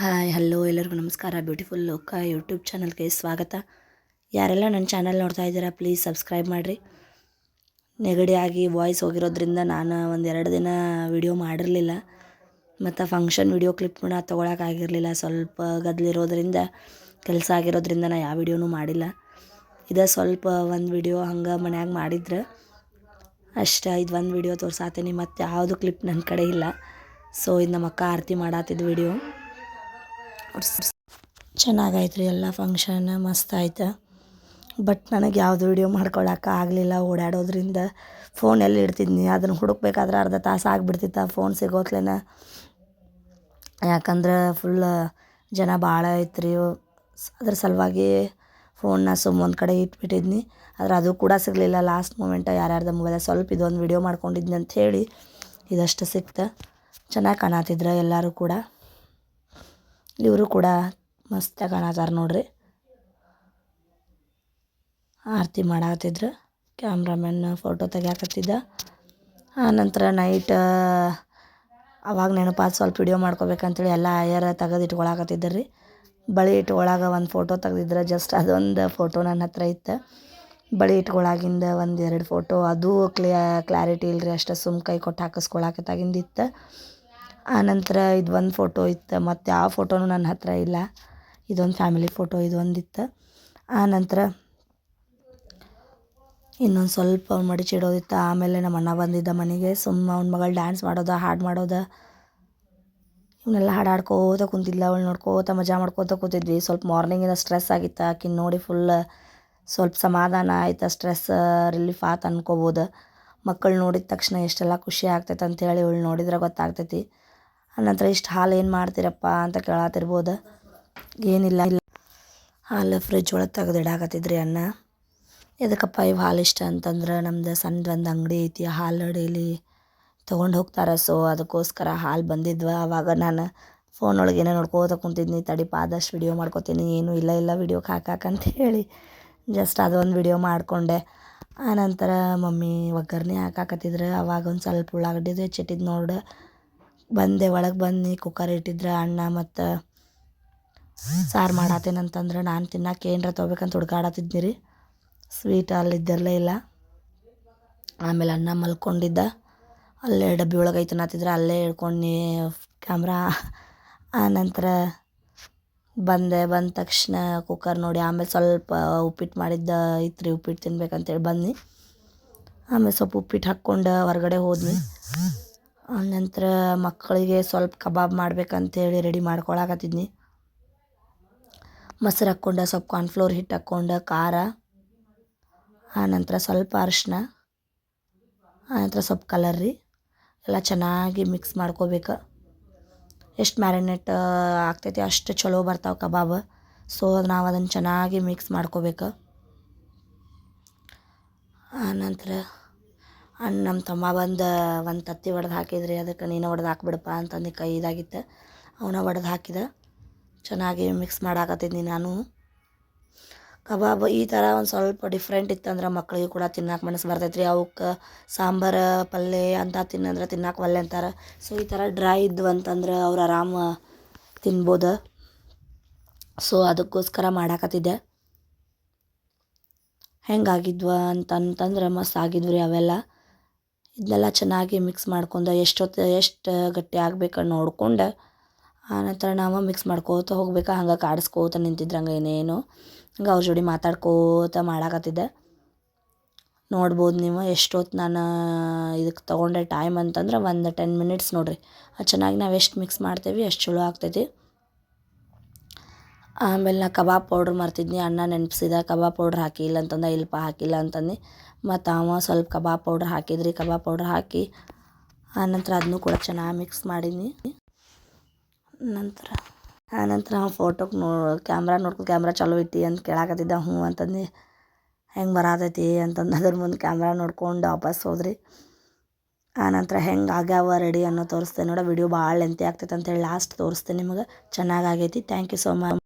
Hi, hello, ಎಲ್ಲರಿಗೂ ನಮಸ್ಕಾರ. Beautiful ಲೋಕ ಯೂಟ್ಯೂಬ್ ಚಾನಲ್ಗೆ ಸ್ವಾಗತ. ಯಾರೆಲ್ಲ ನನ್ನ ಚಾನಲ್ ನೋಡ್ತಾ ಇದ್ದೀರಾ ಪ್ಲೀಸ್ ಸಬ್ಸ್ಕ್ರೈಬ್ ಮಾಡಿರಿ. ನೆಗಡಿ ಆಗಿ ವಾಯ್ಸ್ ಹೋಗಿರೋದ್ರಿಂದ ನಾನು ಒಂದು ಎರಡು ದಿನ ವಿಡಿಯೋ ಮಾಡಿರಲಿಲ್ಲ. ಮತ್ತು ಫಂಕ್ಷನ್ ವಿಡಿಯೋ ಕ್ಲಿಪ್ ಕೂಡ ತೊಗೊಳಕ್ಕಾಗಿರಲಿಲ್ಲ ಸ್ವಲ್ಪ ಗದ್ಲಿರೋದ್ರಿಂದ, ಕೆಲಸ ಆಗಿರೋದ್ರಿಂದ ನಾ ಯಾವ ವಿಡಿಯೋನೂ ಮಾಡಿಲ್ಲ. ಇದು ಸ್ವಲ್ಪ ಒಂದು ವಿಡಿಯೋ ಹಂಗೆ ಮನ್ಯಾಗ ಮಾಡಿದ್ರೆ, ಅಷ್ಟೇ ಇದು ಒಂದು ವಿಡಿಯೋ ತೋರ್ಸಾತೀನಿ. ಮತ್ತು ಯಾವುದು ಕ್ಲಿಪ್ ನನ್ನ ಕಡೆ ಇಲ್ಲ. ಸೊ ಇದು ನಮ್ಮ ಅಕ್ಕ ಆರತಿ ಮಾಡತ್ತಿದ್ದು ವಿಡಿಯೋ ಚೆನ್ನಾಗೈತೆ ರೀ ಎಲ್ಲ ಫಂಕ್ಷನ್ ಮಸ್ತ್ ಆಯ್ತು. ಬಟ್ ನನಗೆ ಯಾವುದು ವಿಡಿಯೋ ಮಾಡ್ಕೊಳಕ್ಕೆ ಆಗಲಿಲ್ಲ ಓಡಾಡೋದ್ರಿಂದ ಫೋನ್ ಎಲ್ಲಿ ಇಡ್ತಿದ್ನಿ? ಅದನ್ನು ಹುಡುಕ್ಬೇಕಾದ್ರೆ ಅರ್ಧ ತಾಸು ಆಗಿಬಿಡ್ತಿತ್ತು ಫೋನ್ ಸಿಗೋತ್ಲೇನ. ಯಾಕಂದ್ರೆ ಫುಲ್ ಜನ ಭಾಳ ಐತ್ರಿ. ಅದ್ರ ಸಲುವಾಗಿ ಫೋನ್ನ ಸುಮ್ಮ ಒಂದು ಕಡೆ ಇಟ್ಬಿಟ್ಟಿದ್ನಿ. ಆದರೆ ಅದು ಕೂಡ ಸಿಗಲಿಲ್ಲ. ಲಾಸ್ಟ್ ಮೂಮೆಂಟ ಯಾರ್ಯಾರ್ದ ಮೊಬೈಲ್ ಸ್ವಲ್ಪ ಇದೊಂದು ವಿಡಿಯೋ ಮಾಡ್ಕೊಂಡಿದ್ನಿ ಹೇಳಿ ಇದಷ್ಟು ಸಿಕ್ತು. ಚೆನ್ನಾಗಿ ಕಾಣತ್ತಿದ್ರು ಎಲ್ಲರೂ ಕೂಡ. ಇವರು ಕೂಡ ಮಸ್ತಾಗಿ ಕಾಣತ್ತಾರ ನೋಡ್ರಿ. ಆರತಿ ಮಾಡಾಕತ್ತಿದ್ರು. ಕ್ಯಾಮ್ರಾಮನ್ ಫೋಟೋ ತೆಗಿಯಾಕತ್ತಿದ್ದ. ಆನಂತರ ನೈಟ್ ಅವಾಗ ನೆನಪಾದ ಸ್ವಲ್ಪ ವಿಡಿಯೋ ಮಾಡ್ಕೋಬೇಕಂತೇಳಿ ಎಲ್ಲ ಆಯರ್ ತೆಗೆದು ಇಟ್ಕೊಳಕತ್ತಿದ್ದರು ರೀ. ಬಳೆ ಇಟ್ಕೊಳಾಗ ಒಂದು ಫೋಟೋ ತೆಗ್ದಿದ್ರೆ ಜಸ್ಟ್ ಅದೊಂದು ಫೋಟೋ ನನ್ನ ಹತ್ರ ಇತ್ತು. ಬಳೆ ಇಟ್ಕೊಳಾಗಿಂದ ಒಂದು ಎರಡು ಫೋಟೋ ಅದು ಕ್ಲಿಯಾ ಕ್ಲಾರಿಟಿ ಇಲ್ಲರಿ ಅಷ್ಟು ಸುಮ್ ಕೈ ಕೊಟ್ಟು ಹಾಕಿಸ್ಕೊಳಕತ್ತಾಗಿಂದಿತ್ತು ಆನಂತರ ಇದು ಒಂದು ಫೋಟೋ ಇತ್ತು, ಮತ್ತು ಆ ಫೋಟೋನೂ ನನ್ನ ಹತ್ತಿರ ಇಲ್ಲ. ಇದೊಂದು ಫ್ಯಾಮಿಲಿ ಫೋಟೋ ಇದೊಂದು ಇತ್ತು ಆನಂತರ ಇನ್ನೊಂದು ಸ್ವಲ್ಪ ಮಡಿಚಿಡೋದಿತ್ತು ಆಮೇಲೆ ನಮ್ಮ ಅಣ್ಣ ಬಂದಿದ್ದ ಮನೆಗೆ. ಸುಮ್ಮ ಅವ್ನ ಮಗಳು ಡ್ಯಾನ್ಸ್ ಮಾಡೋದು, ಹಾಡು ಮಾಡೋದು. ಇವನ್ನೆಲ್ಲ ಹಾಡಾಡ್ಕೋತ ಕುಂತಿದ್ಲ. ಅವಳು ನೋಡ್ಕೋತ ಮಜಾ ಮಾಡ್ಕೋತ ಕೂತಿದ್ವಿ. ಸ್ವಲ್ಪ ಮಾರ್ನಿಂಗಿಂದ ಸ್ಟ್ರೆಸ್ ಆಗಿತ್ತು. ಆಕಿನ ನೋಡಿ ಫುಲ್ ಸ್ವಲ್ಪ ಸಮಾಧಾನ ಆಯ್ತು. ಸ್ಟ್ರೆಸ್ ರಿಲೀಫ್ ಆತು ಅನ್ಕೋಬೋದು. ಮಕ್ಕಳು ನೋಡಿದ ತಕ್ಷಣ ಎಷ್ಟೆಲ್ಲ ಖುಷಿ ಆಗ್ತೈತೆ ಅಂತೇಳಿ ಇವಳು ನೋಡಿದ್ರೆ ಗೊತ್ತಾಗ್ತೈತಿ. ಆನಂತರ ಇಷ್ಟು ಹಾಲು ಏನು ಮಾಡ್ತೀರಪ್ಪ ಅಂತ ಕೇಳತ್ತಿರ್ಬೋದು ಏನಿಲ್ಲ. ಇಲ್ಲ ಹಾಲು ಫ್ರಿಜ್ ಒಳಗೆ ತೆಗ್ದು ಇಡಾಕತ್ತಿದ್ರಿ ಅನ್ನ ಎದಕ್ಕಪ್ಪ ಇವು ಹಾಲು ಇಷ್ಟ ಅಂತಂದ್ರೆ ನಮ್ದು ಸಣ್ಣದು ಒಂದು ಅಂಗಡಿ ಐತಿ ಹಾಲು ಡೈಲಿ ತೊಗೊಂಡು ಹೋಗ್ತಾರೆ. ಸೊ ಅದಕ್ಕೋಸ್ಕರ ಹಾಲು ಬಂದಿದ್ವ. ಅವಾಗ ನಾನು ಫೋನ್ ಒಳಗೆ ಏನೋ ನೋಡ್ಕೋತ ಕುಂತಿದ್ನಿ ತಡಿಪ ಆದಷ್ಟು ವಿಡಿಯೋ ಮಾಡ್ಕೋತೀನಿ. ಏನೂ ಇಲ್ಲ ಇಲ್ಲ ವಿಡಿಯೋಕ್ಕೆ ಹಾಕಾಕಂತ ಹೇಳಿ ಜಸ್ಟ್ ಅದೊಂದು ವಿಡಿಯೋ ಮಾಡಿಕೊಂಡೆ. ಆನಂತರ ಮಮ್ಮಿ ಒಗ್ಗರಣೆ ಹಾಕಾಕತ್ತಿದ್ರೆ ಅವಾಗ ಒಂದು ಸ್ವಲ್ಪ ಉಳ್ಳಾಗಡ್ಡಿದು ಹೆಚ್ಚಿಟ್ಟಿದ್ದು ನೋಡು. ಬಂದೆ, ಒಳಗೆ ಬಂದು ಕುಕ್ಕರ್ ಇಟ್ಟಿದ್ರೆ ಅಣ್ಣ ಮತ್ತು ಸಾರು ಮಾಡತ್ತೇನಂತಂದ್ರೆ ನಾನು ತಿನ್ನಕ್ಕೆ ಏನರ ತೊಗೊಬೇಕಂತ ಹುಡ್ಕಾಡತ್ತಿದ್ನಿ ರೀ ಸ್ವೀಟ್ ಅಲ್ಲಿ ಇದ್ದಿರಲೇ ಇಲ್ಲ. ಆಮೇಲೆ ಅಣ್ಣ ಮಲ್ಕೊಂಡಿದ್ದ. ಅಲ್ಲೇ ಡಬ್ಬಿ ಒಳಗೆ ಐತೆ ಅನ್ನತ್ತಿದ್ರೆ ಅಲ್ಲೇ ಹಿಡ್ಕೊಂಡು ಕ್ಯಾಮ್ರಾ ನಂತರ ಬಂದೆ, ಬಂದ ತಕ್ಷಣ ಕುಕ್ಕರ್ ನೋಡಿ ಆಮೇಲೆ ಸ್ವಲ್ಪ ಉಪ್ಪಿಟ್ಟು ಮಾಡಿದ್ದ ಇತ್ತು ರೀ ಉಪ್ಪಿಟ್ಟು ತಿನ್ಬೇಕಂತೇಳಿ ಬನ್ನಿ ಆಮೇಲೆ ಸ್ವಲ್ಪ ಉಪ್ಪಿಟ್ಟು ಹಾಕ್ಕೊಂಡು ಹೊರಗಡೆ ಹೋದ್ನಿ. ಆನಂತರ ಮಕ್ಕಳಿಗೆ ಸ್ವಲ್ಪ ಕಬಾಬ್ ಮಾಡ್ಬೇಕಂತೇಳಿ ರೆಡಿ ಮಾಡ್ಕೊಳಕತ್ತಿದ್ನಿ. ಮೊಸರು ಹಾಕ್ಕೊಂಡು, ಸ್ವಲ್ಪ ಕಾರ್ನ್ಫ್ಲೋರ್ ಹಿಟ್ಟು ಹಾಕ್ಕೊಂಡು, ಖಾರ, ಆನಂತರ ಸ್ವಲ್ಪ ಅರಿಶಿನ ಆನಂತರ ಸ್ವಲ್ಪ ಕಲರ್ ರೀ, ಎಲ್ಲ ಚೆನ್ನಾಗಿ ಮಿಕ್ಸ್ ಮಾಡ್ಕೋಬೇಕು. ಎಷ್ಟು ಮ್ಯಾರಿನೇಟ್ ಆಗ್ತೈತಿ ಅಷ್ಟು ಚಲೋ ಬರ್ತಾವೆ ಕಬಾಬ್. ಸೊ ನಾವು ಅದನ್ನು ಚೆನ್ನಾಗಿ ಮಿಕ್ಸ್ ಮಾಡ್ಕೋಬೇಕು. ಆನಂತರ ನಮ್ಮ ತಮ್ಮ ಬಂದು ಒಂದು ತತ್ತಿ ಒಡೆದು ಹಾಕಿದ್ರಿ, ಅದಕ್ಕೆ ನೀನು ಒಡ್ದು ಹಾಕ್ಬಿಡಪ್ಪ ಅಂತಂದು ಕೈ ಇದಾಗಿತ್ತು. ಅವನ ಒಡ್ದು ಹಾಕಿದ. ಚೆನ್ನಾಗಿ ಮಿಕ್ಸ್ ಮಾಡಾಕತ್ತಿದ್ನಿ ನಾನು. ಕಬಾಬ್ ಈ ಥರ ಒಂದು ಸ್ವಲ್ಪ ಡಿಫ್ರೆಂಟ್ ಇತ್ತಂದ್ರೆ ಮಕ್ಕಳಿಗೆ ಕೂಡ ತಿನ್ನಕ್ಕೆ ಮನಸ್ಸು ಬರ್ತೈತೆ ರೀ ಅವಕ್ಕೆ ಸಾಂಬಾರು ಪಲ್ಯ ಅಂತ ತಿನ್ನಂದ್ರೆ ತಿನ್ನಕ್ಕೆ ಒಲ್ಲೆ ಅಂತಾರೆ. ಸೊ ಈ ಥರ ಡ್ರೈ ಇದ್ವು ಅಂತಂದ್ರೆ ಅವ್ರು ಆರಾಮ ತಿನ್ಬೋದು. ಸೊ ಅದಕ್ಕೋಸ್ಕರ ಮಾಡಾಕತ್ತಿದ್ದೆ. ಹೆಂಗಾಗಿದ್ವ ಅಂತಂತಂದ್ರೆ ಮಸ್ತ್ ಆಗಿದ್ವು ರೀ ಅವೆಲ್ಲ. ಇದನ್ನೆಲ್ಲ ಚೆನ್ನಾಗಿ ಮಿಕ್ಸ್ ಮಾಡ್ಕೊಂಡು ಎಷ್ಟೊತ್ತು ಎಷ್ಟು ಗಟ್ಟಿ ಆಗ್ಬೇಕು ನೋಡ್ಕೊಂಡು ಆನಂತರ ನಾವು ಮಿಕ್ಸ್ ಮಾಡ್ಕೋತ ಹೋಗ್ಬೇಕು. ಹಂಗೆ ಕಾಡಿಸ್ಕೋತ ನಿಂತಿದ್ರಂಗೆ ಏನೇನು. ಹಂಗೆ ಅವ್ರ ಜೋಡಿ ಮಾತಾಡ್ಕೋತ ಮಾಡಾಕತ್ತಿದ್ದೆ. ನೋಡ್ಬೋದು ನೀವು ಎಷ್ಟೊತ್ತು ನಾನು ಇದಕ್ಕೆ ತೊಗೊಂಡೆ ಟೈಮ್ ಅಂತಂದ್ರೆ ಒಂದು ಟೆನ್ ಮಿನಿಟ್ಸ್ ನೋಡಿರಿ. ಅದು ಚೆನ್ನಾಗಿ ನಾವು ಎಷ್ಟು ಮಿಕ್ಸ್ ಮಾಡ್ತೇವೆ ಅಷ್ಟು ಚಲೋ ಆಗ್ತೈತಿ. ಆಮೇಲೆ ನಾ ಕಬಾಬ್ ಪೌಡ್ರ್ ಮರ್ತಿದ್ನಿ, ಅಣ್ಣ ನೆನಪಿಸಿದ ಕಬಾಬ್ ಪೌಡ್ರ್ ಹಾಕಿಲ್ಲ ಅಂತಂದ ಇಲ್ಪ ಹಾಕಿಲ್ಲ ಅಂತಂದು. ಮತ್ತು ಅವ ಸ್ವಲ್ಪ ಕಬಾಬ್ ಪೌಡ್ರ್ ಹಾಕಿದ್ರಿ, ಕಬಾಬ್ ಪೌಡ್ರ್ ಹಾಕಿ ಆನಂತರ ಅದನ್ನು ಕೂಡ ಚೆನ್ನಾಗಿ ಮಿಕ್ಸ್ ಮಾಡೀನಿ ನಂತರ ಆನಂತರ ಅವ ಫೋಟೋಗೆ ನೋ ಕ್ಯಾಮ್ರಾ ನೋಡ್ಕೊಂಡು ಕ್ಯಾಮ್ರಾ ಚಲೋ ಐತಿ ಅಂತ ಕೇಳಾಕತ್ತಿದ್ದ ಹ್ಞೂ ಅಂತಂದು. ಹೆಂಗೆ ಬರಾತೈತಿ ಅಂತಂದು ಅದ್ರ ಮುಂದೆ ಕ್ಯಾಮ್ರಾ ನೋಡ್ಕೊಂಡು ವಾಪಸ್ ಹೋದ್ರಿ. ಆನಂತರ ಹೆಂಗೆ ಆಗ್ಯಾವ ರೆಡಿ ಅನ್ನೋ ತೋರಿಸ್ತೇನೆ ನೋಡೋ ವಿಡಿಯೋ ಭಾಳ ಲೆಂತಿ ಆಗ್ತೈತೆ ಅಂತೇಳಿ ಲಾಸ್ಟ್ ತೋರಿಸ್ತೇನೆ ನಿಮಗೆ. ಚೆನ್ನಾಗಿ ಆಗೈತಿ ಥ್ಯಾಂಕ್ ಯು ಸೋ ಮಚ್